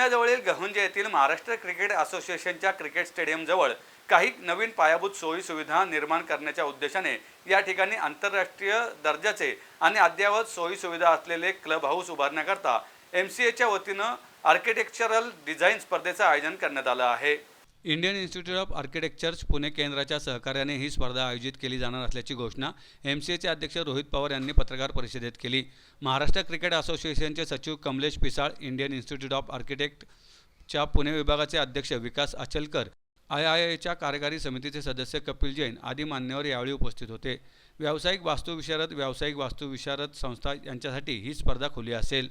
पुण्याजवळील गहुंजे येथील महाराष्ट्र क्रिकेट असोसिएशनच्या क्रिकेट स्टेडियमजवळ काही नवीन पायाभूत सोयी सुविधा निर्माण करण्याच्या उद्देशाने या ठिकाणी आंतरराष्ट्रीय दर्जाचे आणि अद्ययावत सोयी सुविधा असलेले क्लब हाऊस उभारण्याकरता एम सी एच्या वतीनं आर्किटेक्चरल डिझाईन स्पर्धेचं आयोजन करण्यात आलं आहे. Indian institute of architectures Pune केंद्राच्या सहकार्याने ही स्पर्धा आयोजित केली जाणार असल्याची घोषणा एम सी एचे अध्यक्ष रोहित पवार यांनी पत्रकार परिषदेत केली. महाराष्ट्र क्रिकेट असोसिएशनचे सचिव Kamlesh Pisal Indian institute of आर्किटेक्टच्या Pune विभागाचे अध्यक्ष विकास अचलकर आय आय आयच्या कार्यकारी समितीचे सदस्य कपिल जैन आदी मान्यवर यावेळी उपस्थित होते. व्यावसायिक वास्तुविशारद व्यावसायिक वास्तुविशारद संस्था यांच्यासाठी ही स्पर्धा खुली असेल.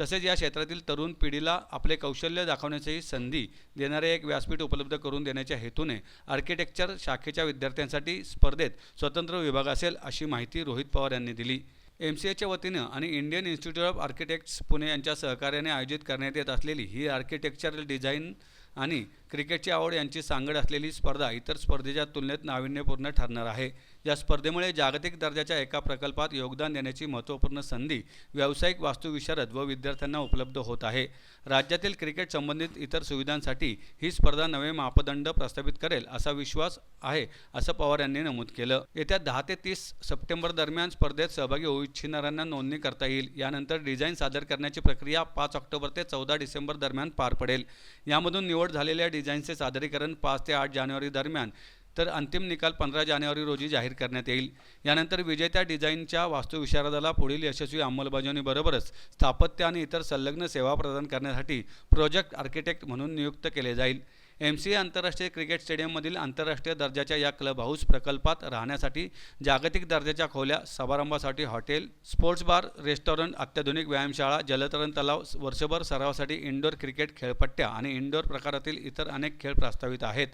तसेच या क्षेत्रातील तरुण पिढीला आपले कौशल्य दाखवण्याची संधी देणारे एक व्यासपीठ उपलब्ध करून देण्याच्या हेतूने आर्किटेक्चर शाखेच्या विद्यार्थ्यांसाठी स्पर्धेत स्वतंत्र विभाग असेल अशी माहिती रोहित पवार यांनी दिली. एम सी एच्या वतीनं आणि Indian institute of architects Pune यांच्या सहकार्याने आयोजित करण्यात येत असलेली ही आर्किटेक्चरल डिझाईन आणि क्रिकेटची आवड यांची सांगड असलेली स्पर्धा इतर स्पर्धेच्या तुलनेत नाविन्यपूर्ण ठरणार आहे. या स्पर्धेमुळे जागतिक दर्जाच्या एका प्रकल्पात योगदान देण्याची महत्त्वपूर्ण संधी व्यावसायिक वास्तुविशारद व विद्यार्थ्यांना उपलब्ध होत आहे. राज्यातील क्रिकेट संबंधित इतर सुविधांसाठी ही स्पर्धा नवे मापदंड प्रस्थापित करेल असा विश्वास आहे असं पवार यांनी नमूद केलं. येत्या दहा ते तीस सप्टेंबर दरम्यान स्पर्धेत सहभागी होऊ इच्छिणाऱ्यांना नोंदणी करता येईल. यानंतर डिझाईन सादर करण्याची प्रक्रिया पाच ऑक्टोबर ते चौदा डिसेंबर दरम्यान पार पडेल. यामधून निवड झालेल्या डिझाईनचे सादरीकरण पाच ते आठ जानेवारी दरम्यान तर अंतिम निकाल पंधरा जानेवारी रोजी जाहीर करण्यात येईल. यानंतर विजेत्या डिझाईनच्या वास्तुविशारदाला पुढील यशस्वी अंमलबजावणीबरोबरच स्थापत्य आणि इतर संलग्न सेवा प्रदान करण्यासाठी प्रोजेक्ट आर्किटेक्ट म्हणून नियुक्त केले जाईल. एम सी ए आंतरराष्ट्रीय क्रिकेट स्टेडियममधील आंतरराष्ट्रीय दर्जाच्या या क्लब हाऊस प्रकल्पात राहण्यासाठी जागतिक दर्जाच्या खोल्या समारंभासाठी हॉटेल स्पोर्ट्स बार रेस्टॉरंट अत्याधुनिक व्यायामशाळा जलतरण तलाव वर्षभर सरावासाठी इंडोर क्रिकेट खेळपट्ट्या आणि इंडोर प्रकारातील इतर अनेक खेळ प्रस्तावित आहेत.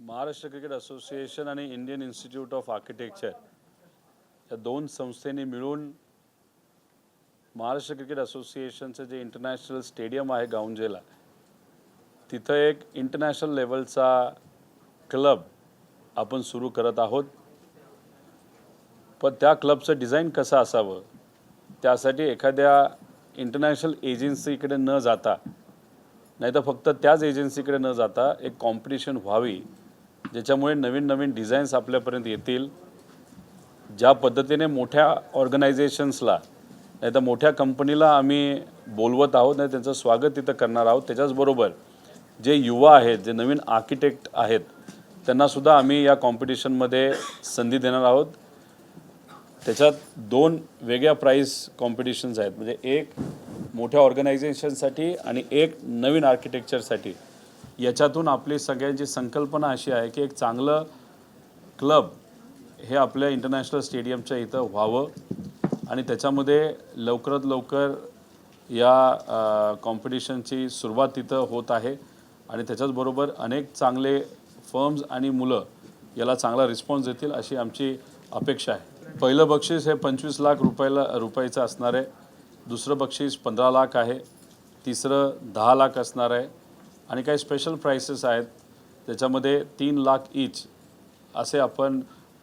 महाराष्ट्र क्रिकेट असोसिएशन आणि इंडियन इन्स्टिट्यूट ऑफ आर्किटेक्चर या दोन संस्थेने मिळून महाराष्ट्र क्रिकेट असोसिएशनचं जे इंटरनॅशनल स्टेडियम आहे गाऊंजेला तिथं एक इंटरनॅशनल लेवलचा क्लब आपण सुरू करत आहोत. पण त्या क्लबचं डिझाईन कसं असावं? त्यासाठी एखाद्या इंटरनॅशनल एजन्सीकडे न जाता नाही तर फक्त त्याच एजन्सीकडे न जाता एक कॉम्पिटिशन व्हावी ज्याच्यामुळे नवीन नवीन डिझाईन्स आपल्यापर्यंत येतील. ज्या पद्धतीने मोठ्या ऑर्गनायझेशन्सला नाही तर मोठ्या कंपनीला आम्ही बोलवत आहोत नाही त्यांचं स्वागत तिथं करणार आहोत त्याच्याचबरोबर जे युवा आहेत जे नवीन आर्किटेक्ट आहेत त्यांनासुद्धा आम्ही या कॉम्पिटिशनमध्ये संधी देणार आहोत. त्याच्यात दोन वेगळ्या प्राईस कॉम्पिटिशन्स आहेत. म्हणजे एक मोठ्या ऑर्गनायझेशनसाठी आणि एक नवीन आर्किटेक्चरसाठी याच्यातून आपली सगळ्यांची संकल्पना अशी आहे की एक चांगलं क्लब हे आपल्या इंटरनॅशनल स्टेडियमच्या इथं व्हावं. आणि त्याच्यामध्ये लवकरात लवकर या कॉम्पिटिशनची सुरुवात तिथं होत आहे. आणि त्याच्याचबरोबर अनेक चांगले फर्म्स आणि मुलं याला चांगला रिस्पॉन्स देतील अशी आमची अपेक्षा आहे. पहिलं बक्षीस हे पंचवीस लाख रुपयाला रुपयाचं असणार आहे. दुसरं बक्षीस पंधरा लाख आहे. तिसरं दहा लाख असणार आहे. आणि काही स्पेशल प्राइसेस आहेत. त्याच्यामध्ये तीन लाख इच असे आपण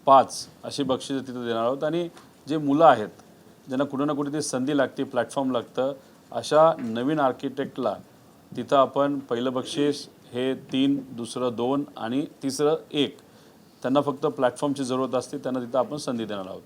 पाच अशी बक्षिसं तिथं देणार आहोत. आणि जे मुलं आहेत ज्यांना कुठं ना कुठे ती संधी लागते प्लॅटफॉर्म लागतं अशा नवीन आर्किटेक्टला तिथं आपण पहिलं बक्षीस हे तीन दुसरं दोन आणि तिसरं एक त्यांना फक्त प्लॅटफॉर्मची जरूरत असते त्यांना तिथं आपण संधी देणार आहोत.